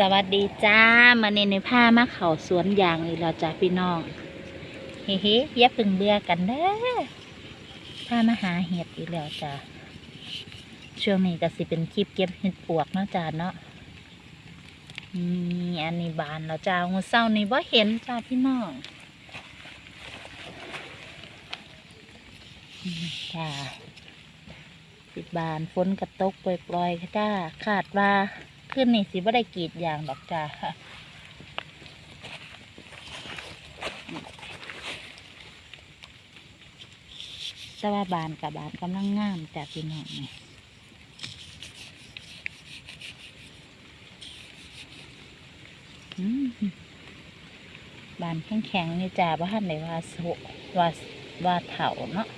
สวัสดีจ้ามาเนในผ้ามาเขาสวนยางอีกแล้วจ้าพี่น้องเฮ้เฮ้อย่าพึ่งเบื่อกันเด้อผ้ามาหาเห็ดอีกแล้วจ้าช่วงนี้ก็สิเป็นคลิปเก็บเห็ดปวกเนาะจ้าเนาะนี่อันนี้บานแล้วจ้างูเศร้านี่ว่าเห็นจ้าพี่น้องจ้าสิดบานฝนกระตกปล่อยๆค่ะจ้าคาดว่า ขึ้นนี่สิบ่ได้กรีดยางดอกจ้าค่ะแต่ว่าบานกับบานกำลังงามจ้าพี่น้องนี่บานแข็งๆนี่จ้าบ้านไหนว่าโซว่าว่าเถาเนาะ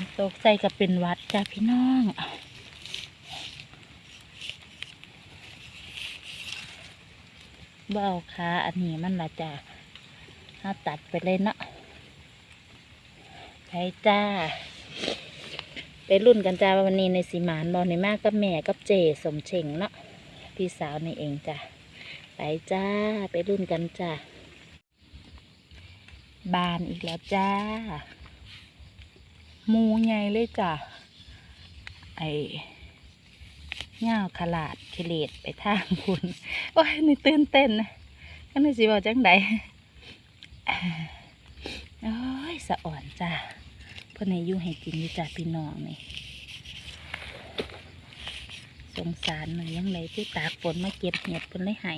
นตกใส่ก็เป็นวัดจ้าพี่น้องเบเอาขาอันนี้มันละจ้าเอาตัดไปเลยเนาะไปจ้า ไปรุ่นกันจ้าวันนี้ในสีหมานบอในมากกับแม่กับเจสมเชงเนาะพี่สาวในเองจ้าไปจ้า ไปรุ่นกันจ้าบานอีกแล้วจ้า มูใหญ่เลยจ้ะ ไอ้เงาขลาดเคเลดไปทางคุณโอ้ยนี่ตื่นเต้นนะก็นึกสิบอกจังใดโอ้ยสะอ่อนจ้ะพ่อนให้อยู่ให้กินอยู่จ้ะพี่น้องนี่สงสารหน่อยยังไงที่ตากฝนมาเก็บเห็ดเพิ่นเลยให้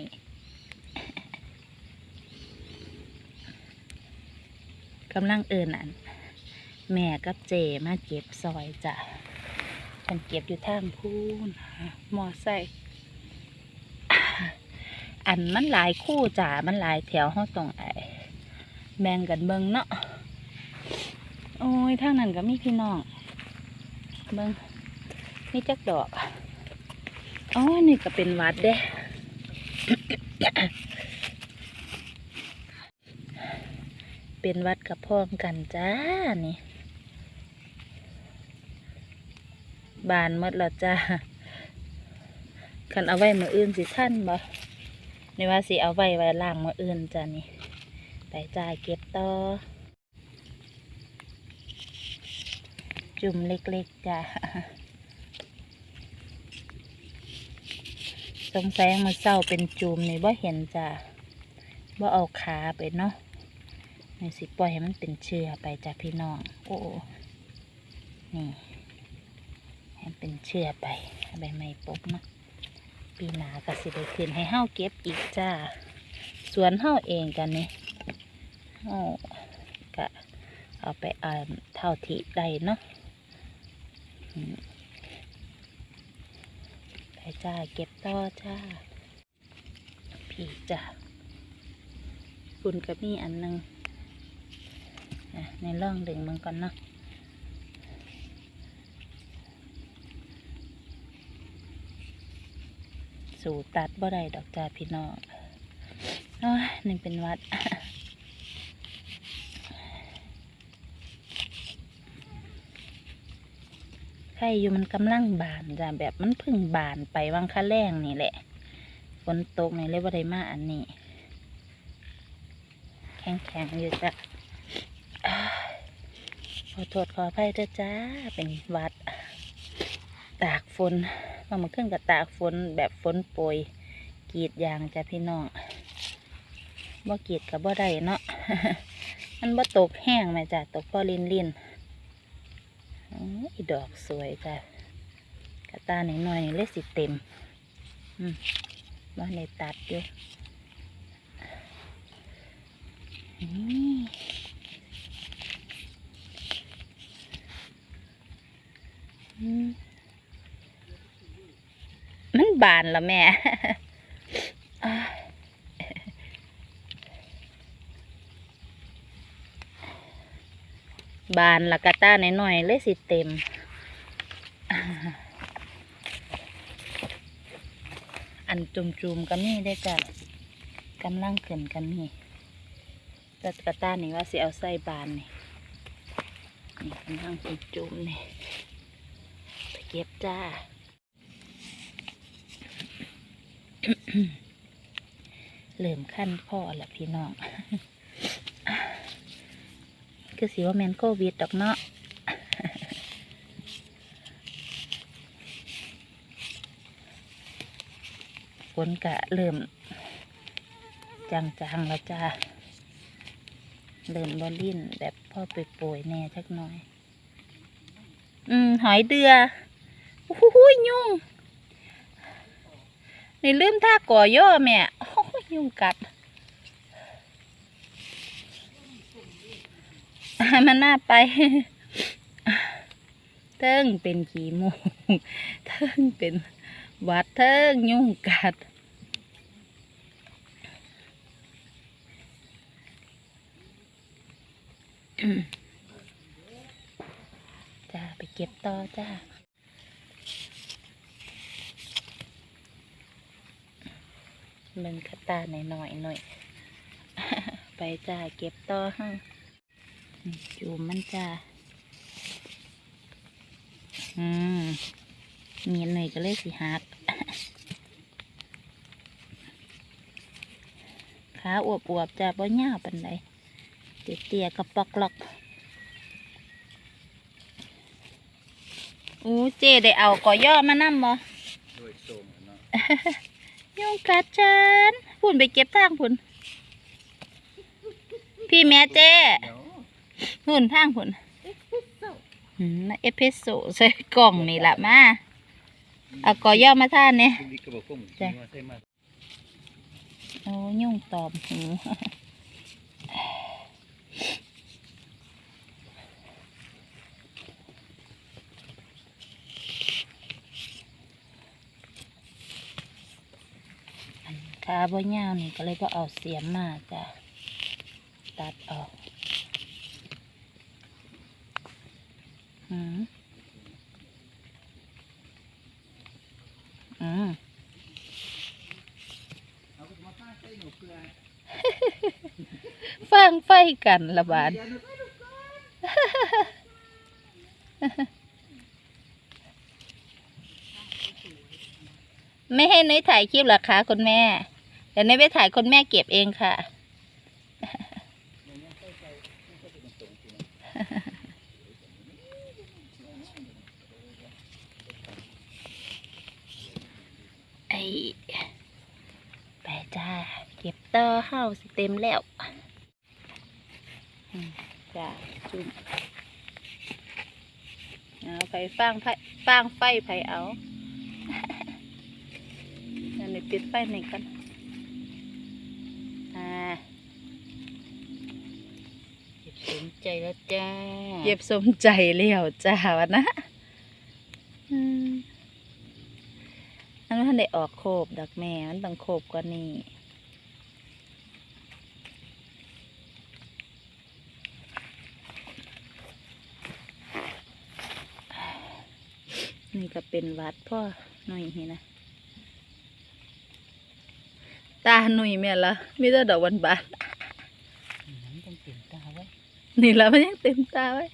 กำลังเอินอัน แม่กับเจมาเก็บซอยจ้ะฉันเก็บอยู่ทางพูนมอไซค์อันมันหลายคู่จ้ะมันหลายแถวห้องตรงไอแบ่งกันเบิงเนาะโอ้ยทางนั้นก็มีพี่น้องเบิงมีจักดอกอ๋อนี่ก็เป็นวัดเด้เป็นวัดกับพร้อมกันจ้านี่ บานมดแล้วจ้าคันเอาไว้มืออื่นสิท่านบ่ในว่าสิเอาไว้ไว้ล่างมืออื่นจ้านี่ไปจ่ายเก็บต่อ จุ่มเล็กๆจ้าสงสัยมือเศร้าเป็นจุ่มนี่ว่าเห็นจ้าว่าเอาขาไปเนาะนี่สิปล่อยให้มันเป็นเชื้อไปจ้ะพี่น้อง โอ้นี่ ให้เป็นเชื้อไปใบไม้ปกเนาะปีหนาก็สิได้ขึ้นให้เฮาเก็บอีกจ้า สวนเฮาเองกันนี่เฮาก็เอาไปอ่านเท่าที่ได้เนาะไปจ้าเก็บต่อจ้า พี่จ้าคุณก็มีอันหนึงอะในร่องดึงมันก่อนเนาะ สู่ตัดบ่ได้ดอกจ้าพี่น้องโอ้ยนี่เป็นวัดใครอยู่มันกำลังบานจ้ะแบบมันพึ่งบานไปวังคะแรงนี่แหละฝนตกในเลยบ่ได้มาอันนี้ แข็งๆอยู่จ้ะขอโทษขออภัยด้วยจ้าเป็นวัด ตากฝน เมื่อมาขึ้นกับตากฝนแบบฝนโปรยกรีดยางจ้ะพี่น้องบ่กรีดกับบ่ได้เนาะมันบ่ตกแห้งไหมจ้ะตกพอลินลินอ้ยดอกสวยจ้ะกระตาหน่อยๆนี่เลยสิเต็มอืมว่ในตัดอยู่นี่อืม บานล้วแม่บานละกะต้าหน่อยๆเลยสิเต็ม อันจุ่มๆก็มีได้จ้ะกำลังขึ้นกันนี่แต่กระต้านี่ว่าสิเอาใส่บานนี่นี่กำลังจุ่มๆนี่เก็บจ้า เริ่มขั้นพ่อละพี่น้องคือสิว่าแมนโควิดดอกเนาะฝนกะเริ่มจางๆแล้วจ้าเริ่มบอลิ่นแบบพ่อไปโปรยๆแน่ชักหน่อย อืม หอยเดือโอ้โหยุ่ง นลืมท่าก่อย่อแม่โอ้ยยุ่งกัดมันน่าไปเทิงเป็นขี้มูเทิงเป็นวัดเทิงยุ่งกัดจ้าไปเก็บต่อจ้า เบิ่งกระตาหน่อยหน่อยหน่อยไปจ้าเก็บต่อฮะจูมมันจ้าอืมเมียนหน่อยก็เลยสิหักขาอวบอวบจ้าบ่ยาวปันใดเตี้ยๆกระปอกหลอกอู้เจได้เอากอย่อมานำบ่โดยตรงเนาะ ยุงกัดฉันพุ่นไปเก็บทางพุ่นพี่แม่เจ้เดี๋ยวพุ่นทางพุ่นอืมน่ะเอสเพรสโซ่ใส่กล่องนี่ละมาเอากอย่อมาท่านเนี่ยพรุ่งนี้ก็บอกกุ้งจ้ะมาใส่มาโอ้ยุ่งตอมหู ขาบ่ยาวนี่ก็เลยก็เอาเสียมมาจ้ะตัดออกอืมอืมเอาไปมาใสหนูเกลือฟังไฟกันละบาดไม่ให้นุ้ยถ่ายคลิปหรอคะคุณแม่ เดี๋ยวนุ้ยไปถ่ายคุณแม่เก็บเองค่ะ ไอไปจ้า เก็บต่อเฮาสิเต็มแล้วจ้าจุ่มเอาไปฟางไฟฟางไฟไผเอาเดี๋ยวนี้ปิดไฟหนึ่งกัน ใจแล้วจ้าเก็บสมใจเลี้ยวจ้าวะนะอันนั้นท่านได้ออกโคบดอกแม่มันต้องโคบกว่านี้นี่ก็เป็นวัดพ่อหน่อยนี่นะตาหนุ่ยแม่ละมีแต่ดอกวันบานมันต้องเปลี่ยนตาไว้ นี่แล้วมันยังเต็มตาไว้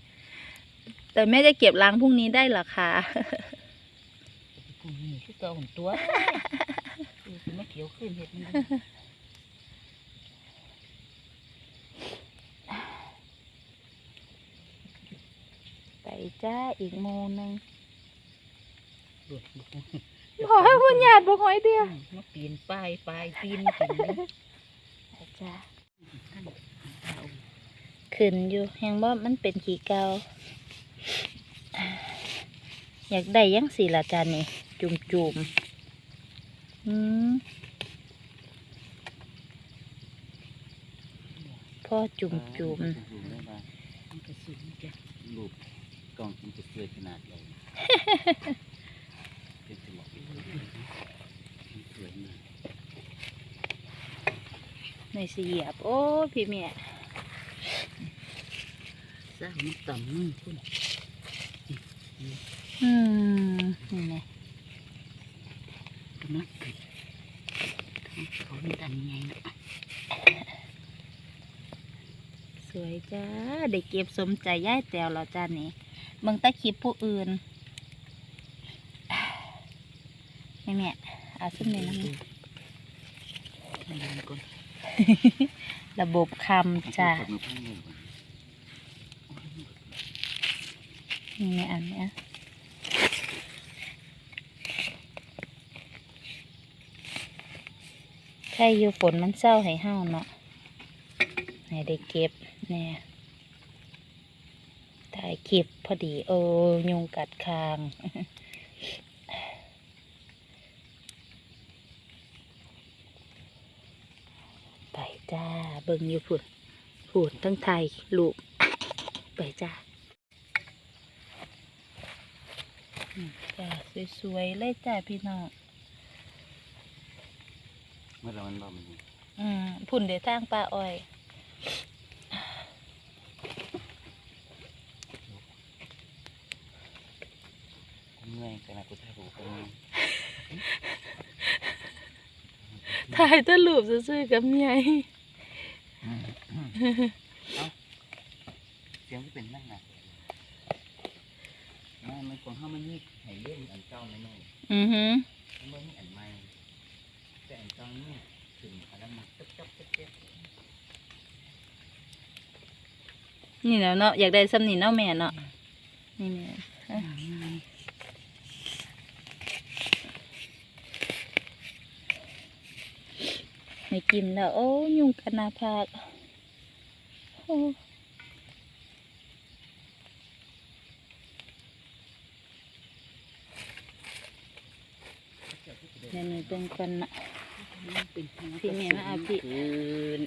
แต่แม่จะเก็บล้างพรุ่งนี้ได้เหรอคะกุ้งนี่คือเก่าของตัวดูสิมาเขียวขึ้นเห็ดมันไปจ้าอีกโมหนึงดูขอให้คุณญาติบอกหอยเดียวมาปีนป้ายปลายปีนกินนะไปจ้า ขึ้นอยู่ยังว่ามันเป็นขี้เกาอยากได้ยังสีละจานนี่จุ่มจุ่มๆอืมพ่อจุ่มจุ่มมันก็สูงจ้ะรูปกล้องมันจะสวยขนาดใหญ่เป็นตลกสวยมากในสีเหยียบโอ้พี่เมีย สร้ามันต่ำมือคุณอืมนี่ไงกำลังขึ้นเขาไม่ดันไงนะสวยจ้าได้เก็บสมใจย่ายแตวแล้วจ้านี่เบิ่งตะคลิปผู้อื่นให้แม่เอาซุ่มนี้น้ำให้เดินก่อนระบบคำจ้าเอามือพันมื อก่อนนี่แม่อันเนี้ยใช่อยู่ฝนมันเศร้าให้เฮาเนาะให้ได้เก็บเนี่ยถ่ายคลิปพอดีโอ้ยุงกัดคางไปจ้าเบิ่งอยู่พุ่นพุ่นทั้งไทยลูกไปจ้าอืม จ้าสวยๆเลยจ้าพี่น้องเมื่อเรามันบ่มันอืมพุ่นเดี๋ยวทางปลาอ้อยเมื่อยขนาดกูถ่ายรูปเป็นถ่ายแตะลูปซื่อๆกับเมียเอ้าเสียงที่เป็นนั่งอะไม่มันของเขามันนี่ ให้เล่นอันเก่าไม่น้อยอือหือเมื่อนี่อันใหม่แต่อันเก่าเนี่ยถึงอันนั้นมันจับจับจับจับนี่แหล้วเนาะอยากได้ซ้ำนี่เนาะแม่เนาะนี่แม่ฮะไม่กินแล้ว โอ้ยุงกันนาภากโอ้ เดี๋ยวนี้เป็นคนนะเป็นพี่แม่มาเอาพี่คืน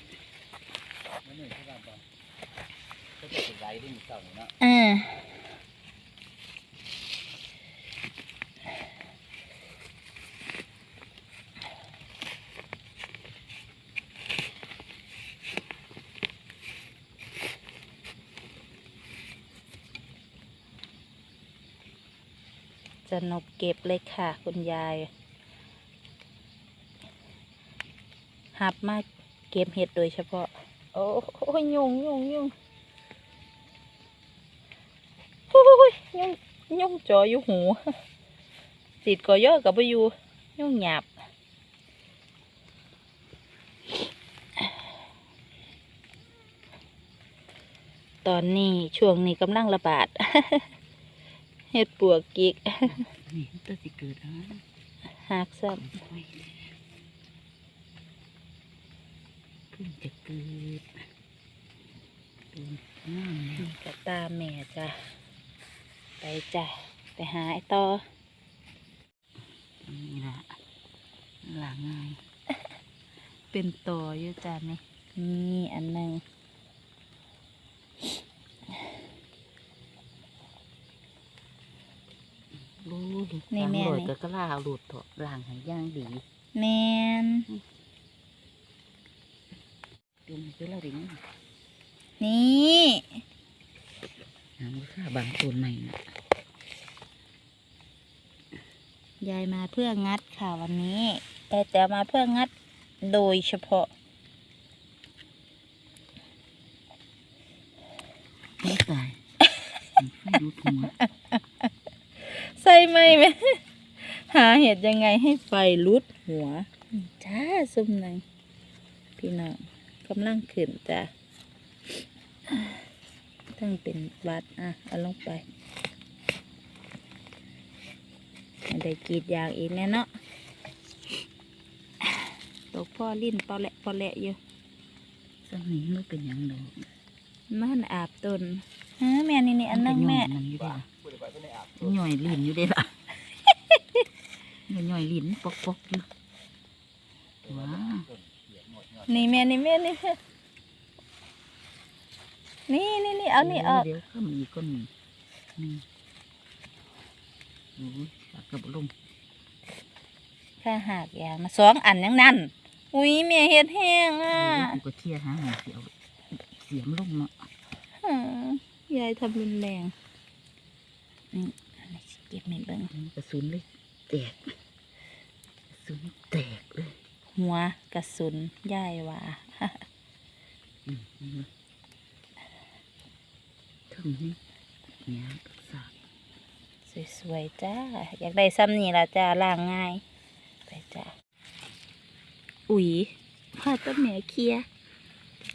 มันหนึ่งเท่าไหร่บ้างก็จะเป็นไรได้มีเก่าเนาะอ่าจะนกเก็บเลยค่ะ คุณยาย หับมาเก็บเห็ดโดยเฉพาะโอ้โอ้ยยุงยุงยุงโอ้ยยุงยุงจออยู่หูติดกอย่อกับไปอยู่ยุงหยาบตอนนี้ช่วงนี้กำลังระบาด เห็ดปวกกิกนี่ตัวสิเกิดอะหักซ้ เพิ่งจะเกิดเดินง่ามเลยำกับตาแม่จ้ะไปจ้ะไปหาไอ้ต่อนี่ละหลังไงเป็นต่ออยู่จ้ะนี่นี่อันหนึ่งรู้ดินี่แม่หลดนี่ก็กระลาหลุดเถอะหลังหายย่างดี แมน เดินไปแล้วดินี่น้ำข้าบางส่วนใหม่นะยายมาเพื่องัดค่ะวันนี้ แต่แต่มาเพื่องัดโดยเฉพาะไม่ตายไม่รู้หัวใส่ไหมไหมหาเห็ดยังไงให้ไฟลุดหัว จ้าซุ่มหนังพี่น้อง กำลังขึ้นจ้ะตั้งเป็นวัดอะเอาลงไปไม่ได้กรีดยางอีกแน่เนาะตกพ่อลิ้นปอแหละปอแหละอยู่สักนี้ไม่เป็นหยังดอกมันอาบต้นฮะแม่นี่นี่อันนึงแม่มันอยู่ได้ล่ะย่อยลิ้นอยู่ได้ล่ะย่อยลิ้นปอกปอกๆอยู่ว้า นี่แม่นี่แม่นี่แม่นี่นี่นี่เอานี่ออกเดี๋ยวก็มีก้นนี่นี่โอ้ยปากกระบลงถ้าหากอย่างมาสองอันยังนั่นอุ้ยแม่เฮ็ดแห้งอะกูก็เที่ยหาหาเสียวเสียมลงเนาะหือยายทำรุนแรงนี่อันนี้สิเก็บไม่เบิ่งกระสุนเลยแตกกระสุนแตกเลย หัวกระสุนย่ายว่าถึงนี่เนี่ยสากสวยๆจ้า อยากได้ซ้ำนี่ละจ้าล่างง่าย ไปจ้า อุ๋ยพาต้นแม่เคียร์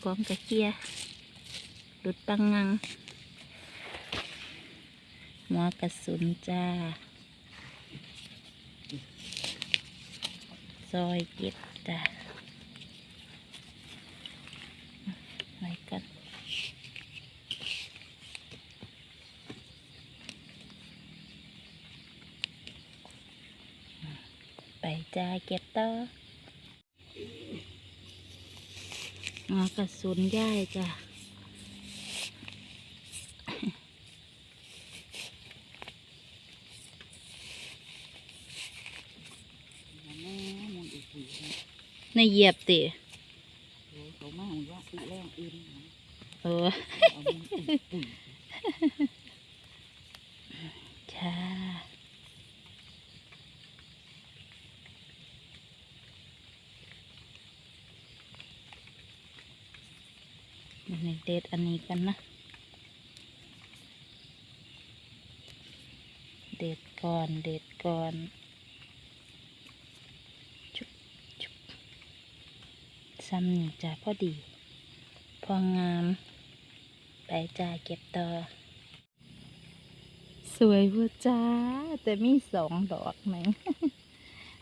กองกะเคียร์หลุดปังงังหัวกระสุนจ้าซอยเก็บ จ้ะไว้กันไปจ้าเก็บต่อมากระสุนย่ายจ้ะ แม่มึงอีกทีนะ ในเหยียบติโอ้เขามามึงว่าอีแรงอื่นนะเออเอามึงตุ่ตุ่จ้ามันเด็ดอันนี้กันนะ เด็ดก่อน เด็ดก่อน จุบจุบ ซ้ำนี่จ้าพอดี พองาม ไปจ้าเก็บต่อ สวยพูจ้า แต่มีสองดอกไหม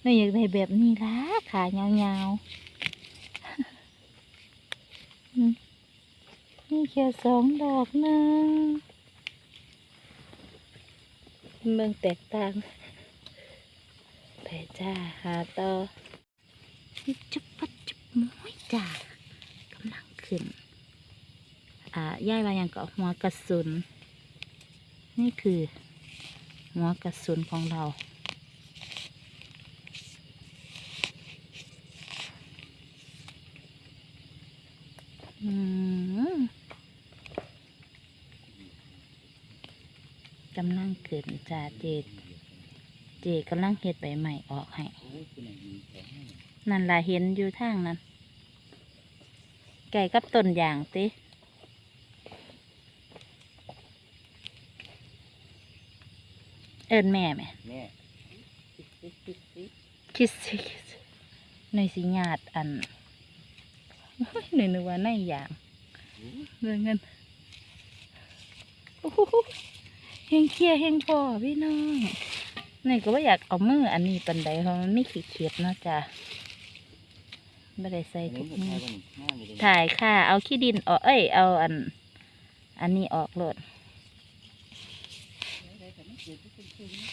น่าอยากได้แบบนี้ละขายาวๆนี่แค่สองดอกนึงเมืองแตกต่างไปจ้าหาต่อจุบปัดจุบ จ้ากำลังขึ้น อ่าย่ายว่าอย่างก็หัวกระสุน นี่คือ หัวกระสุนของเราอืมกำลังขึ้นจ่าเจดเจดกำลังเฮ็ดใบใหม่ออกให้โอ้ยคุณไหนมีของให้นั่นล่ะเห็นอยู่ทางนั้น ไก่กับต้นยางติเอินแม่ไหมแม่ติ๊กติ๊กติ๊กติ๊กคิดสิคิดสิในสิญาติอันหนึ่งนึกว่าในอย่างโอ้ยเงินเงินโอ้โหเฮงเคลียร์เฮงพอพี่น้องนี่ก็ว่าอยากเอามืออันนี้ปันใดเพราะมันไม่ขี้เกียจเนาะจ้ะ ไม่ได้ใส่อันทุนี้กมันมืใช่อป่ะนี่ง่ายเลยถ่ายค่ะ เอาขี้ดินออก เอ้ย เอาอัน อันนี้ออกโลดได้แต่ไม่เกิดที่เป็นคืนนี่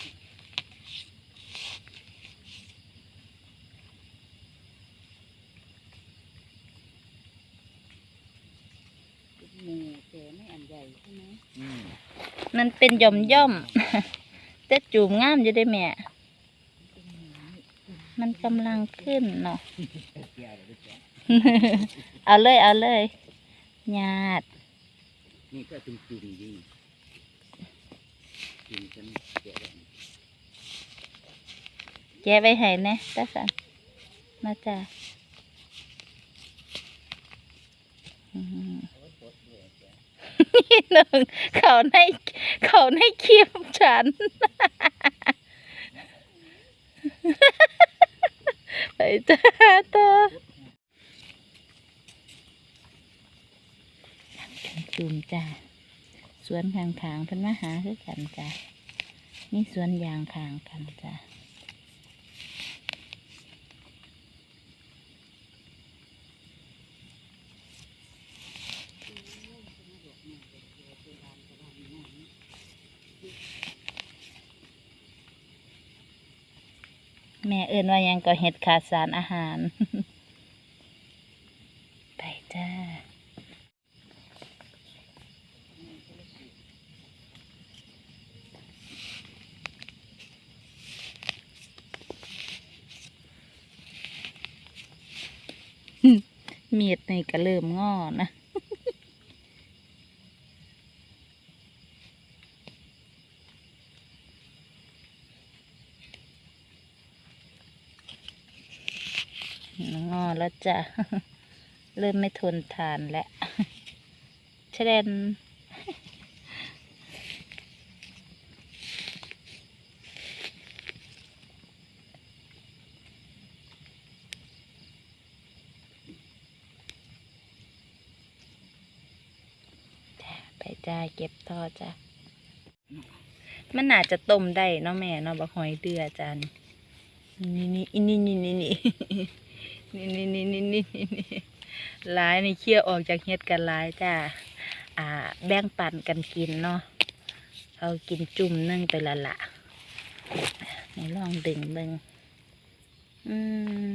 หมูแต่ไม่อันใหญ่ใช่ไหมอืมมันเป็นย่อมย่อมๆแต่จูมงามอยู่ได้แม่ มันกำลังขึ้นเนาะแก่ เลยจ้ะเอาเลยเอาเลยญาตินี่ก็จุ่มจุ่มๆดีจุ่มฉันแก่แบบนี้แกะไปให้แหนะตาสันมาจ้าอืมเอาไว้ปลดด้วยจ้ะนี่หนึ่งเขาในเขาในคลิปฉัน ไปจ้าตาจุ่มจ้าสวนข้างๆเพิ่นมาหาคือกันจ้านี่สวนยางข้างกันจ้า แม่เอื่นว่ายังก็เห็ดขาดสารอาหาร ไปจ้ามีดนี่ก็เริ่มงอนะ แล้วจ้ะ เริ่มไม่ทนทานแล้วแชนไปจ้าเก็บท่อจ้ามันอาจจะต้มได้เนาะแม่เนาะบะหอยเดืออจานนี่นี่นี่นี่นี่ นี่นี่นี่นี่นี่นี่หลายนี่เคี่ยวออกจากเฮ็ดกันหลายจ้าอ่า แบ่งปันกันกินเนาะเอากินจุ่มนึ่งไปละละนี่ลองดึงเบิ่งอืม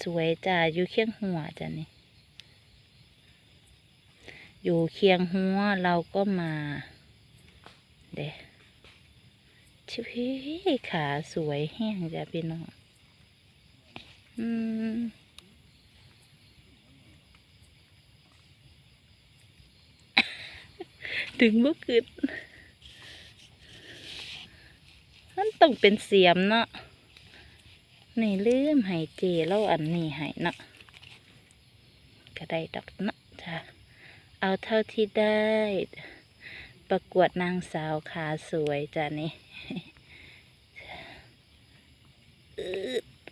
สวยจ้าอยู่เคียงหัวจ้ะนี่ อยู่เคียงหัวเราก็มา เด้ชิพี่ขาสวยแห้งจ้ะพี่น้อง อืมถึงบ่ขึ้นมันต้องเป็นเสียมเนาะนี่ลืมให้เจเล่าอันนี้ให้เนาะก็ได้ดอกเนาะจ้ะเอาเท่าที่ได้ ประกวดนางสาวขาสวยจ้ะนี่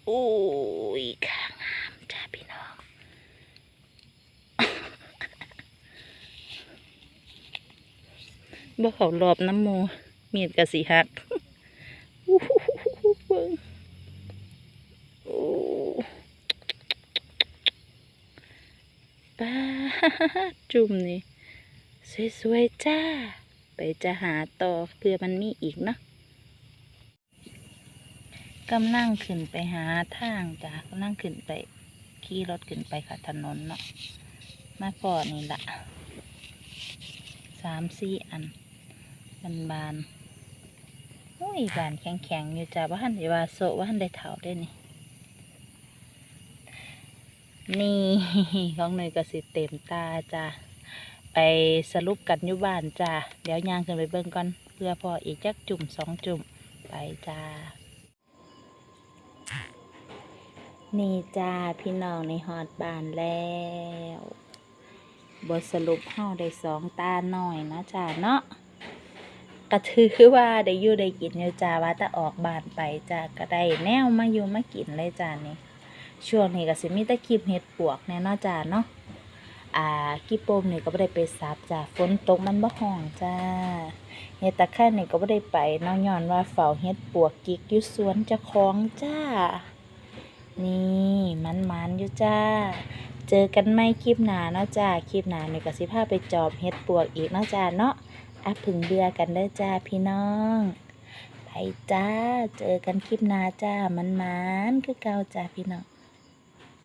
โอ้ยขางามจ้าพี่น้องบ่เขารอบน้ำโมมีดกะสีหักอู้หูเบิ่งโอ้ป้าจุ่มนี่ สวย ๆ จ้า ไปจะหาต่อเพื่อมันมีอีกเนาะ กำลังขึ้นไปหาทางจ้ากำลังขึ้นไปขี่รถขึ้นไปค่ะถนนเนาะมาพอนี่ละสามสี่อันบานบานๆโอ้ยบานแข็งๆอยู่จ้าว่าหันได้ว่าโซว่าหันได้เถาได้นี่นี่ของหน่อยก็สิเต็มตาจ้าไปสรุปกันอยู่บ้านจ้าเดี๋ยวย่างขึ้นไปเบิ่งก่อนเพื่อพออีกจักจุ่มสองจุ่มไปจ้า นี่จ้าพี่น้องในฮอดบานแล้วบทสรุปเฮาได้สองตาหน่อยนะจ้าเนาะก็ถือว่าได้อยู่ได้กินอยู่จ้าว่าแต่ออกบานไปจ้าก็ได้แนวมาอยู่มากินเลยจ้านี่ช่วงนี้ก็สิมีแต่คลิปเห็ดปวกแน่นอจ้าเนาะอ่ากีโปมนี่ก็บ่ได้ไปซับจ้าฝนตกมันบ่ห้องจ้าเฮ็ดตะไคร้นี่ก็บ่ได้ไปเนาะย้อนว่าเฝ้าเฮ็ดปวกกิกอยู่สวนเจ้าของจ้า นี่มันมันอยู่จ้า เจอกันไหม่คลิปหนาเนาะจ้า คลิปหน้านี่ก็สิพาไปจอบเฮ็ดปวกอีกเนาะจ้าเนาะอัพผึ่งเบื่อกันเด้อจ้าพี่น้องไปจ้า เจอกันคลิปหนาจ้ามันมันคือเก่าจ้าพี่น้อง